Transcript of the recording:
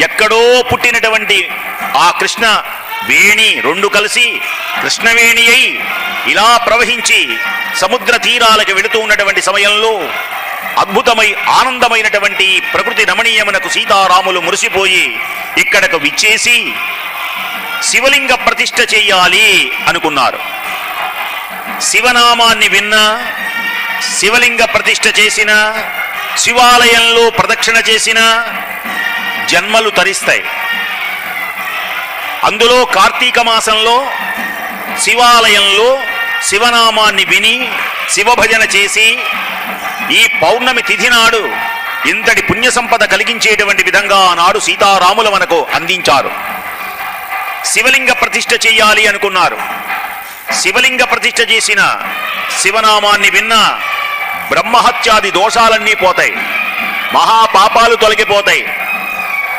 ఎక్కడో పుట్టినటువంటి ఆ కృష్ణ వేణి రెండు కలిసి కృష్ణవేణి అయి ఇలా ప్రవహించి సముద్ర తీరాలకు వెళుతూ ఉన్నటువంటి సమయంలో అద్భుతమై ఆనందమైనటువంటి ప్రకృతి రమణీయమునకు సీతారాములు మురిసిపోయి ఇక్కడకు విచ్చేసి శివలింగ ప్రతిష్ఠ చేయాలి అనుకున్నారు. శివనామాన్ని విన్నా శివలింగ ప్రతిష్ఠ చేసిన శివాలయంలో ప్రదక్షిణ చేసిన జన్మలు తరిస్తాయి. అందులో కార్తీక మాసంలో శివాలయంలో శివనామాన్ని విని శివభజన చేసి ఈ పౌర్ణమి తిథి నాడు ఇంతటి పుణ్య సంపద కలిగించేటువంటి విధంగా ఆనాడు సీతారాములు మనకు అందించారు. శివలింగ ప్రతిష్ఠ చేయాలి అనుకున్నారు. శివలింగ ప్రతిష్ఠ చేసిన శివనామాన్ని విన్న బ్రహ్మహత్యాది దోషాలన్నీ పోతాయి. మహాపాపాలు తొలగిపోతాయి.